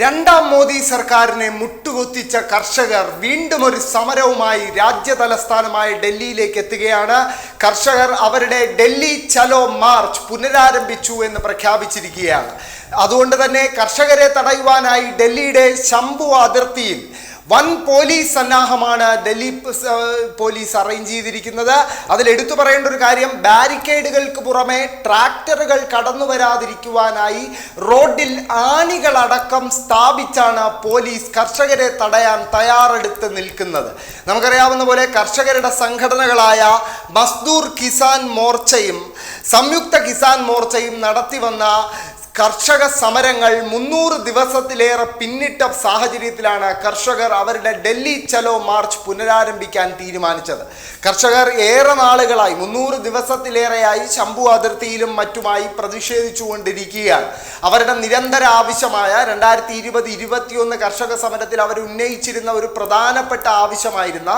രണ്ടാം മോദി സർക്കാരിനെ മുട്ടുകുത്തിച്ച കർഷകർ വീണ്ടും ഒരു സമരവുമായി രാജ്യ തലസ്ഥാനമായ ഡൽഹിയിലേക്ക് എത്തുകയാണ്. കർഷകർ അവരുടെ ഡൽഹി ചലോ മാർച്ച് പുനരാരംഭിച്ചു എന്ന് പ്രഖ്യാപിച്ചിരിക്കുകയാണ്. അതുകൊണ്ട് തന്നെ കർഷകരെ തടയുവാനായി ഡൽഹിയുടെ ശംഭു അതിർത്തിയിൽ വൻ പോലീസ് സന്നാഹമാണ് ഡൽഹി പോലീസ് അറേഞ്ച് ചെയ്തിരിക്കുന്നത്. അതിൽ എടുത്തു പറയേണ്ട ഒരു കാര്യം ബാരിക്കേഡുകൾക്ക് പുറമെ ട്രാക്ടറുകൾ കടന്നു വരാതിരിക്കുവാനായി റോഡിൽ ആണികളടക്കം സ്ഥാപിച്ചാണ് പോലീസ് കർഷകരെ തടയാൻ തയ്യാറെടുത്ത് നിൽക്കുന്നത്. നമുക്കറിയാവുന്ന പോലെ കർഷകരുടെ സംഘടനകളായ മസ്ദൂർ കിസാൻ മോർച്ചയും സംയുക്ത കിസാൻ മോർച്ചയും നടത്തി വന്ന കർഷക സമരങ്ങൾ മുന്നൂറ് ദിവസത്തിലേറെ പിന്നിട്ട സാഹചര്യത്തിലാണ് കർഷകർ അവരുടെ ഡൽഹി ചലോ മാർച്ച് പുനരാരംഭിക്കാൻ തീരുമാനിച്ചത്. കർഷകർ ഏറെ നാളുകളായി മുന്നൂറ് ദിവസത്തിലേറെയായി ശംഭു അതിർത്തിയിലും മറ്റുമായി പ്രതിഷേധിച്ചുകൊണ്ടിരിക്കുകയാണ്. അവരുടെ നിരന്തര ആവശ്യമായ രണ്ടായിരത്തി ഇരുപത് ഇരുപത്തിയൊന്ന് കർഷക സമരത്തിൽ അവർ ഉന്നയിച്ചിരുന്ന ഒരു പ്രധാനപ്പെട്ട ആവശ്യമായിരുന്ന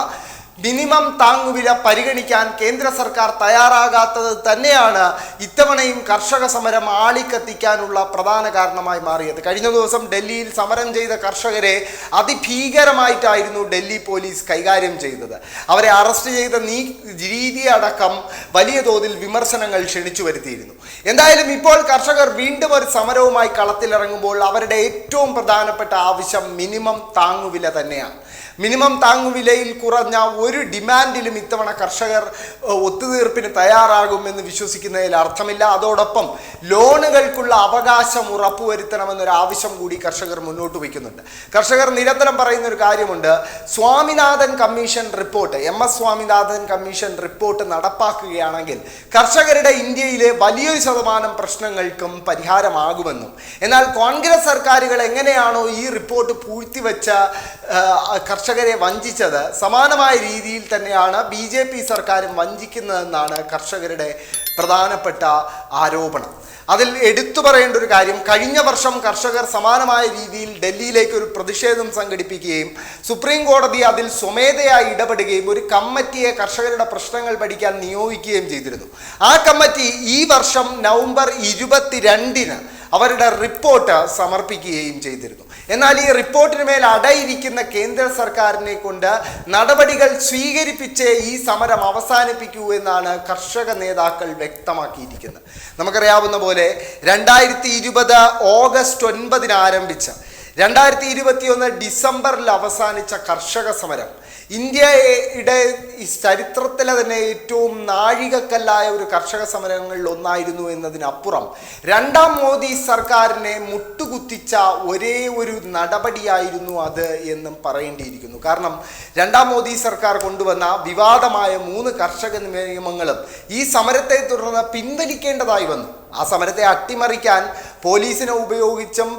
മിനിമം താങ്ങുവില പരിഗണിക്കാൻ കേന്ദ്ര സർക്കാർ തയ്യാറാകാത്തത് തന്നെയാണ് ഇത്തവണയും കർഷക സമരം ആളിക്കത്തിക്കാനുള്ള പ്രധാന കാരണമായി മാറിയത്. കഴിഞ്ഞ ദിവസം ഡൽഹിയിൽ സമരം ചെയ്ത കർഷകരെ അതിഭീകരമായിട്ടായിരുന്നു ഡൽഹി പോലീസ് കൈകാര്യം ചെയ്തത്. അവരെ അറസ്റ്റ് ചെയ്ത നീ രീതി അടക്കം വലിയ തോതിൽ വിമർശനങ്ങൾ ക്ഷണിച്ചു വരുത്തിയിരുന്നു. എന്തായാലും ഇപ്പോൾ കർഷകർ വീണ്ടും ഒരു സമരവുമായി കളത്തിലിറങ്ങുമ്പോൾ അവരുടെ ഏറ്റവും പ്രധാനപ്പെട്ട ആവശ്യം മിനിമം താങ്ങുവില തന്നെയാണ്. മിനിമം താങ്ങുവിലയിൽ കുറഞ്ഞ ഒരു ഡിമാൻഡിലും ഇത്തവണ കർഷകർ ഒത്തുതീർപ്പിന് തയ്യാറാകുമെന്ന് വിശ്വസിക്കുന്നതിൽ അർത്ഥമില്ല. അതോടൊപ്പം ലോണുകൾക്കുള്ള അവകാശം ഉറപ്പുവരുത്തണമെന്നൊരു ആവശ്യം കൂടി കർഷകർ മുന്നോട്ട് വയ്ക്കുന്നുണ്ട്. കർഷകർ നിരന്തരം പറയുന്ന ഒരു കാര്യമുണ്ട്. Swaminathan commission report M S Swaminathan commission report നടപ്പാക്കുകയാണെങ്കിൽ കർഷകരുടെ ഇന്ത്യയിലെ വലിയൊരു ശതമാനം പ്രശ്നങ്ങൾക്കും പരിഹാരമാകുമെന്നും. എന്നാൽ കോൺഗ്രസ് സർക്കാരുകൾ എങ്ങനെയാണോ ഈ റിപ്പോർട്ട് പൂഴ്ത്തിവെച്ച ആ, കർഷകരെ വഞ്ചിച്ചത് സമാനമായ രീതിയിൽ തന്നെയാണ് ബി ജെ പി സർക്കാരും വഞ്ചിക്കുന്നതെന്നാണ് കർഷകരുടെ പ്രധാനപ്പെട്ട ആരോപണം. അതിൽ എടുത്തു പറയേണ്ട ഒരു കാര്യം കഴിഞ്ഞ വർഷം കർഷകർ സമാനമായ രീതിയിൽ ഡൽഹിയിലേക്ക് ഒരു പ്രതിഷേധം സംഘടിപ്പിക്കുകയും സുപ്രീം കോടതി അതിൽ സ്വമേധയായി ഇടപെടുകയും ഒരു കമ്മിറ്റിയെ കർഷകരുടെ പ്രശ്നങ്ങൾ പഠിക്കാൻ നിയോഗിക്കുകയും ചെയ്തിരുന്നു. ആ കമ്മിറ്റി ഈ വർഷം നവംബർ ഇരുപത്തിരണ്ടിന് അവരുടെ റിപ്പോർട്ട് സമർപ്പിക്കുകയും ചെയ്തിരുന്നു. എന്നാൽ ഈ റിപ്പോർട്ടിന് മേൽ അടയിരിക്കുന്ന കേന്ദ്ര സർക്കാരിനെ കൊണ്ട് നടപടികൾ സ്വീകരിപ്പിച്ച് ഈ സമരം അവസാനിപ്പിക്കൂ എന്നാണ് കർഷക നേതാക്കൾ വ്യക്തമാക്കിയിരിക്കുന്നത്. നമുക്കറിയാവുന്ന പോലെ രണ്ടായിരത്തി ഇരുപത് ഓഗസ്റ്റ് ഒൻപതിന് ആരംഭിച്ച രണ്ടായിരത്തി ഇരുപത്തിയൊന്ന് ഡിസംബറിൽ അവസാനിച്ച കർഷക സമരം ഇന്ത്യയുടെ ഈ ചരിത്രത്തിലെ തന്നെ ഏറ്റവും നാഴികക്കല്ലായ ഒരു കർഷക സമരങ്ങളിൽ ഒന്നായിരുന്നു എന്നതിനപ്പുറം രണ്ടാം മോദി സർക്കാരിനെ മുട്ടുകുത്തിച്ച ഒരേ ഒരു നടപടിയായിരുന്നു അത് എന്നും പറയേണ്ടിയിരിക്കുന്നു. കാരണം രണ്ടാം മോദി സർക്കാർ കൊണ്ടുവന്ന വിവാദമായ മൂന്ന് കർഷക നിയമങ്ങളും ഈ സമരത്തെ തുടർന്ന് പിൻവലിക്കേണ്ടതായി വന്നു. ആ സമരത്തെ അട്ടിമറിക്കാൻ പോലീസിനെ ഉപയോഗിച്ചും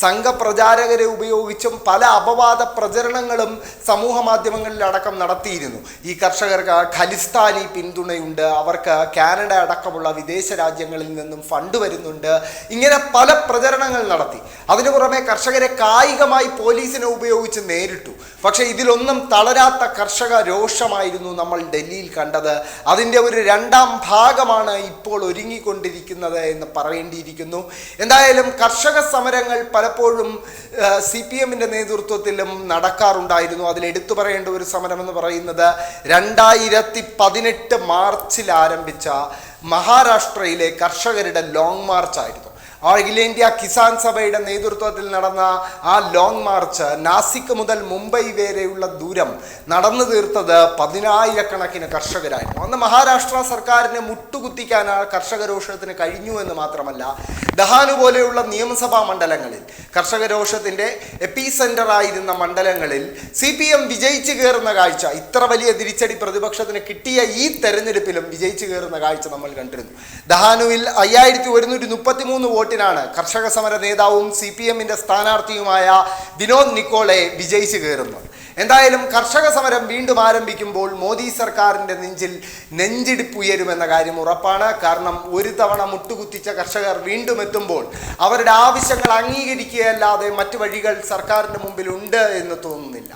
സംഘപ്രചാരകരെ ഉപയോഗിച്ചും പല അപവാദ പ്രചരണങ്ങളും സമൂഹ മാധ്യമങ്ങളിൽ അടക്കം നടത്തിയിരുന്നു. ഈ കർഷകർക്ക് ഖലിസ്ഥാനി പിന്തുണയുണ്ട്. അവർക്ക് കാനഡ അടക്കമുള്ള വിദേശ രാജ്യങ്ങളിൽ നിന്നും ഫണ്ട് വരുന്നുണ്ട്. ഇങ്ങനെ പല പ്രചരണങ്ങൾ നടത്തി. അതിനു പുറമെ കർഷകരെ കായികമായി പോലീസിനെ ഉപയോഗിച്ച് നേരിട്ടു. പക്ഷേ ഇതിലൊന്നും തളരാത്ത കർഷക രോഷമായിരുന്നു നമ്മൾ ഡൽഹിയിൽ കണ്ടത്. അതിന്റെ ഒരു രണ്ടാം ഭാഗമാണ് ഇപ്പോൾ ഒരുങ്ങിക്കൊണ്ടിരിക്കുന്നത് എന്ന് പറയേണ്ടിയിരിക്കുന്നു. എന്തായാലും കർഷക സമരങ്ങൾ പലപ്പോഴും സി പി എമ്മിന്റെ നേതൃത്വത്തിലും നടക്കാറുണ്ടായിരുന്നു. അതിൽ എടുത്തു പറയേണ്ട ഒരു സമരം എന്ന് പറയുന്നത് രണ്ടായിരത്തി പതിനെട്ട് മാർച്ചിൽ ആരംഭിച്ച മഹാരാഷ്ട്രയിലെ കർഷകരുടെ ലോങ് മാർച്ച് ആയിരുന്നു. അഖിലേന്ത്യാ കിസാൻ സഭയുടെ നേതൃത്വത്തിൽ നടന്ന ആ ലോങ് മാർച്ച് നാസിക് മുതൽ മുംബൈ വരെയുള്ള ദൂരം നടന്നു തീർത്തത് പതിനായിരക്കണക്കിന് കർഷകരായിരുന്നു. അന്ന് മഹാരാഷ്ട്ര സർക്കാരിനെ മുട്ടുകുത്തിക്കാൻ ആ കർഷകരോഷത്തിന് കഴിഞ്ഞു എന്ന് മാത്രമല്ല ദഹാനു പോലെയുള്ള നിയമസഭാ മണ്ഡലങ്ങളിൽ കർഷകരോഷത്തിന്റെ എപ്പി സെന്റർ ആയിരുന്ന മണ്ഡലങ്ങളിൽ സി പി എം വിജയിച്ചു കയറുന്ന കാഴ്ച ഇത്ര വലിയ തിരിച്ചടി പ്രതിപക്ഷത്തിന് കിട്ടിയ ഈ തെരഞ്ഞെടുപ്പിലും വിജയിച്ചു കയറുന്ന കാഴ്ച നമ്മൾ കണ്ടിരുന്നു. ദഹാനുവിൽ അയ്യായിരത്തി ഒരുന്നൂറ്റി മുപ്പത്തി മൂന്ന് വോട്ടിനാണ് കർഷക സമര നേതാവും സി പി എമ്മിന്റെ സ്ഥാനാർത്ഥിയുമായ വിനോദ് നിക്കോളെ വിജയിച്ചു കയറുന്നത് എന്തായാലും കർഷക സമരം വീണ്ടും ആരംഭിക്കുമ്പോൾ മോദി സർക്കാരിന്റെ നെഞ്ചിൽ നെഞ്ചിടിപ്പുയരുമെന്ന കാര്യം ഉറപ്പാണ്. കാരണം ഒരു തവണ മുട്ടുകുത്തിച്ച കർഷകർ വീണ്ടും എത്തുമ്പോൾ അവരുടെ ആവശ്യങ്ങൾ അംഗീകരിക്കുകയല്ലാതെ മറ്റു വഴികൾ സർക്കാരിന്റെ മുമ്പിൽ ഉണ്ട് എന്ന് തോന്നുന്നില്ല.